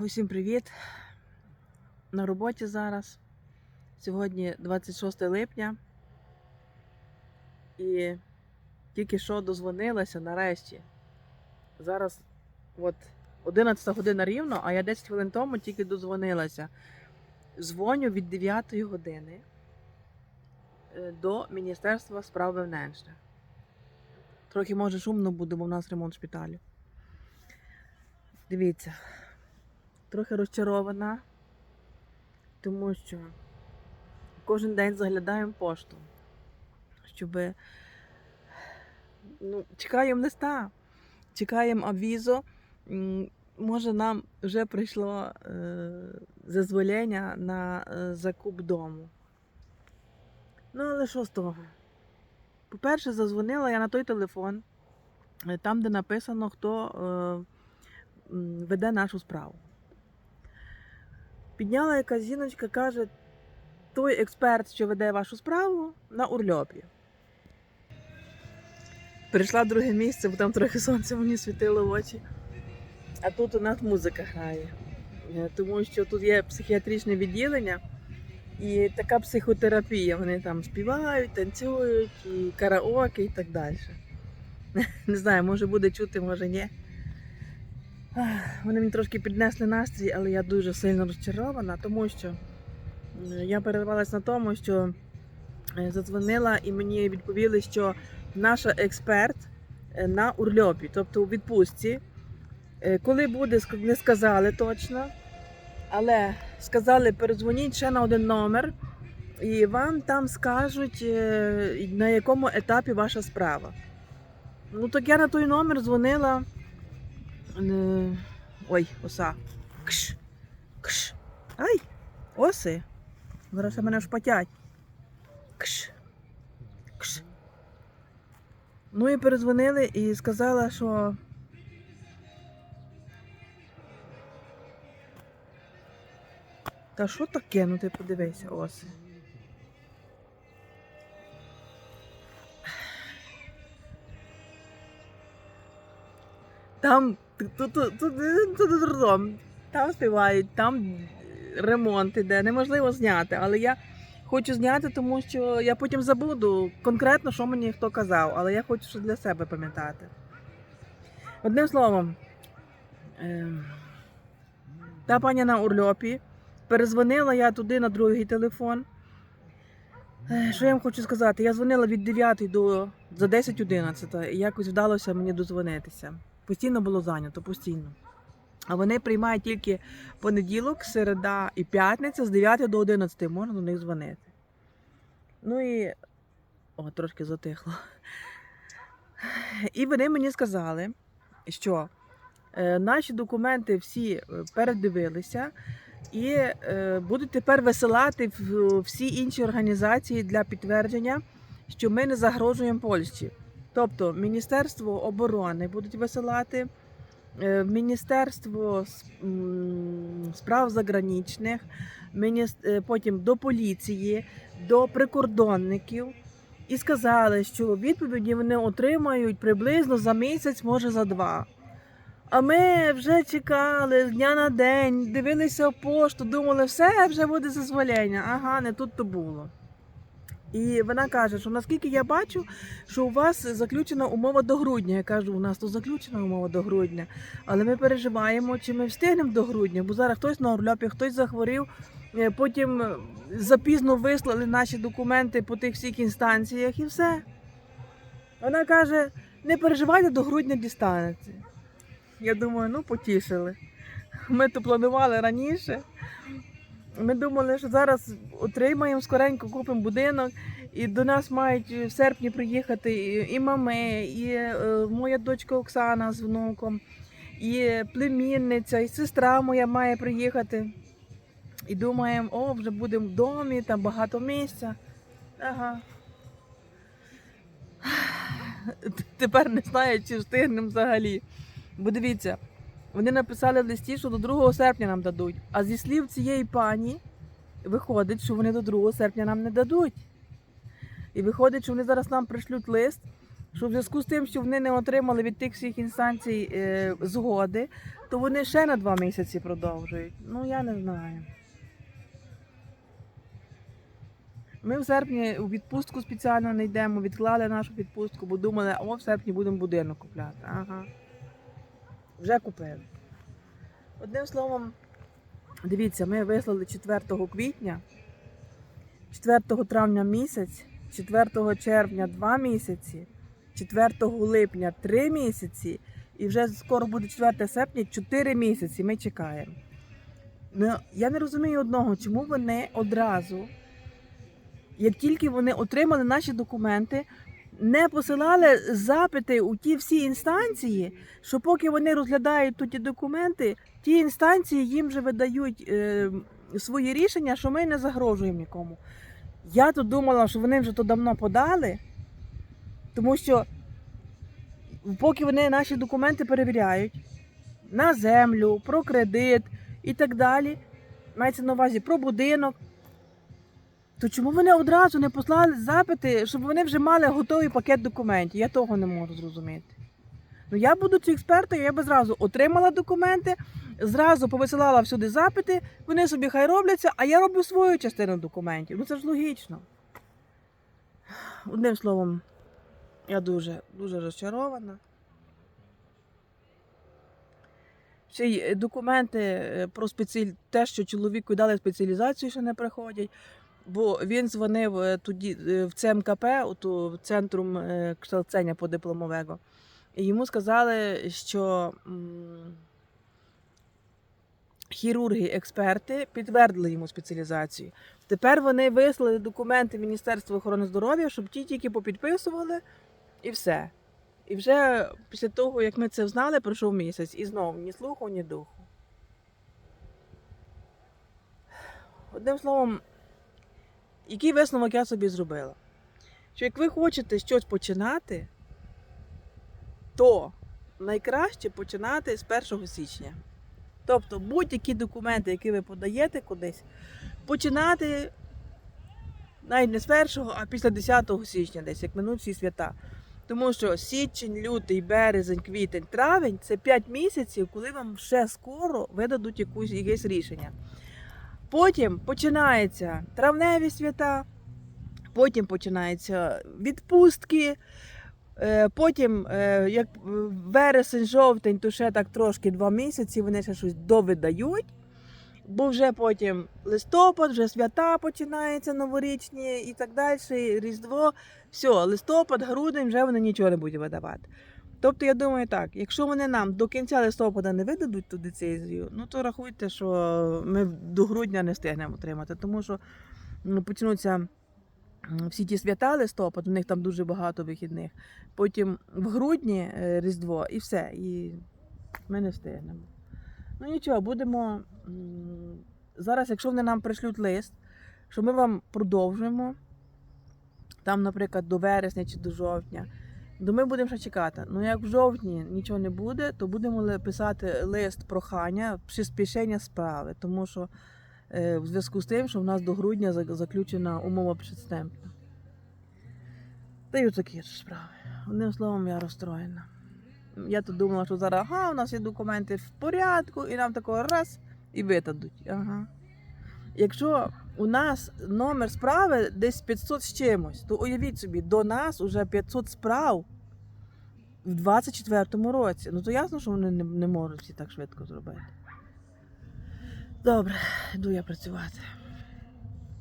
Усім привіт! На роботі зараз. Сьогодні 26 липня. І тільки що дозвонилася нарешті. Зараз от 11 година рівно, а я 10 хвилин тому тільки дозвонилася. Дзвоню від 9 години е, до Міністерства справ внутрішніх. Трохи може шумно буде, бо в нас ремонт шпиталю. Дивіться трохи розчарована, тому що кожен день заглядаємо пошту, щоб ну, чекаємо листа, чекаємо авізо. Може, нам вже прийшло е, зазволення на е, закуп дому. Ну, але що з того? По-перше, зазвонила я на той телефон, е, там, де написано, хто веде нашу справу. Підняла якась жіночка, каже, той експерт, що веде вашу справу, на Урльопі. Прийшла друге місце, бо там трохи сонце мені світило в очі. А тут у нас музика грає. Е, Тому що тут є психіатричне відділення і така психотерапія. Вони там співають, танцюють, і караоке і так далі. Не знаю, може буде чути, може ні. Вони мені трошки піднесли настрій, але я дуже сильно розчарована, тому що е, я перервалася на тому, що е, задзвонила і мені відповіли, що наша експерт е, на Урльопі, тобто у відпустці. Коли буде, не сказали точно, але сказали, передзвоніть ще на один номер, і вам там скажуть, на якому етапі ваша справа. Ну так я на той номер дзвонила. Е, Ой, оса. Кш. Кш. Ай, оси. Зараз мене шпатять. Кш. Кш. Ну і перезвонили і сказала, що. Та що таке? Ну ти подивися, оси. Там там співають, там ремонт іде, неможливо зняти. Але я хочу зняти, тому що я потім забуду конкретно, що мені хто казав, але я хочу щось для себе пам'ятати. Одним словом, ем, та пані на Урльопі, перезвонила я туди на другий телефон. Е, Що я вам хочу сказати? Я дзвонила від 9 до за 10-11 і якось вдалося мені дозвонитися. Постійно було зайнято, постійно. А вони приймають тільки понеділок, середа і п'ятниця з 9 до 11 можна до них дзвонити. Ну і. О, трошки затихло. І вони мені сказали, що е, наші документи всі е, передивилися і е, будуть тепер висилати всі інші організації для підтвердження, що ми не загрожуємо Польщі. Тобто Міністерство оборони будуть висилати, е, Міністерство справ заграничних, е, потім до поліції, до прикордонників. І сказали, що відповіді вони отримають приблизно за місяць, може за два. А ми вже чекали дня на день, дивилися пошту, думали, все вже буде зазволення. Ага, не тут то було. І вона каже, що наскільки я бачу, що у вас заключена умова до грудня. Я кажу, у нас тут заключена умова до грудня, але ми переживаємо, чи ми встигнемо до грудня, бо зараз хтось на Орльопі, хтось захворів. е, Потім е, запізно вислали наші документи по тих всіх інстанціях і все. Вона каже: не переживайте, до грудня дістанеться. Я думаю, ну потішили. Ми то планували раніше. Ми думали, що зараз отримаємо скоренько, купимо будинок, і до нас мають в серпні приїхати і мами, і е, моя дочка Оксана з внуком, і племінниця, і сестра моя має приїхати. І думаємо, о, вже будемо в домі, там багато місця. Ага. Тепер не знаю, чи встигнемо взагалі. Бо дивіться, вони написали в листі, що до 2 серпня нам дадуть. А зі слів цієї пані виходить, що вони до 2 серпня нам не дадуть. І виходить, що вони зараз нам пришлють лист що в зв'язку з тим, що вони не отримали від тих всіх інстанцій е, згоди, то вони ще на два місяці продовжують. Ну я не знаю. Ми в серпні у відпустку спеціально не йдемо, відклали нашу відпустку, бо думали, о, в серпні будемо будинок купляти. Ага. Вже купили. Одним словом, дивіться, ми вислали 4 квітня, 4 травня місяць, 4 червня 2 місяці, 4 липня 3 місяці, і вже скоро буде 4 серпня 4 місяці. Ми чекаємо. Ну, я не розумію одного, чому вони одразу, як тільки вони отримали наші документи, не посилали запити у ті всі інстанції, що поки вони розглядають тут ті документи, ті інстанції їм вже видають е, свої рішення, що ми не загрожуємо нікому. Я тут думала, що вони вже то давно подали, тому що поки вони наші документи перевіряють на землю, про кредит і так далі, мається на увазі про будинок. То чому вони одразу не послали запити, щоб вони вже мали готовий пакет документів? Я того не можу зрозуміти. Ну я будучи експертом, я би зразу отримала документи, зразу повисилала всюди запити, вони собі хай робляться, а я роблю свою частину документів. Ну це ж логічно. Одним словом, я дуже, дуже розчарована. Ще й документи е, про спеціаль... те, що чоловіку дали спеціалізацію, ще не приходять. Бо він дзвонив е, тоді е, в ЦМКП, у в центрум е, кшталцення по. І йому сказали, що м, хірурги, експерти підтвердили йому спеціалізацію. Тепер вони вислали документи Міністерства охорони здоров'я, щоб ті тільки попідписували і все. І вже після того, як ми це знали, пройшов місяць, і знову ні слуху, ні духу. Одним словом, який висновок я собі зробила? Що як ви хочете щось починати, то найкраще починати з 1 січня. Тобто будь-які документи, які ви подаєте кудись, починати навіть не з 1, а після 10 січня, десь як минуть всі свята. Тому що січень, лютий, березень, квітень, травень це 5 місяців, коли вам ще скоро видадуть якусь, якесь рішення. Потім починаються травневі свята, потім починаються відпустки. е, Потім, е, як вересень, жовтень, то ще так трошки два місяці вони ще щось довидають. Бо вже потім листопад, вже свята починаються новорічні і так далі, Різдво. Все, листопад, грудень, вже вони нічого не будуть видавати. Тобто, я думаю, так, якщо вони нам до кінця листопада не видадуть ту децизію, ну то рахуйте, що ми до грудня не встигнемо отримати, тому що ну, почнуться всі ті свята листопад, у них там дуже багато вихідних. Потім в грудні е, Різдво і все. І ми не встигнемо. Ну нічого, будемо. Зараз, якщо вони нам пришлють лист, що ми вам продовжуємо, там, наприклад, до вересня чи до жовтня, то ми будемо ще чекати. Ну, як в жовтні нічого не буде, то будемо писати лист прохання приспішення справи, тому що е, в зв'язку з тим, що в нас до грудня заключена умова предстемпна. Та й такі ж справи. Одним словом, я розстроєна. Я тут думала, що зараз ага, у нас є документи в порядку, і нам такого раз і видадуть. Ага. Якщо у нас номер справи десь 500 з чимось, то уявіть собі, до нас уже 500 справ в 24-му році. Ну то ясно, що вони не, не можуть всі так швидко зробити. Добре, йду я працювати.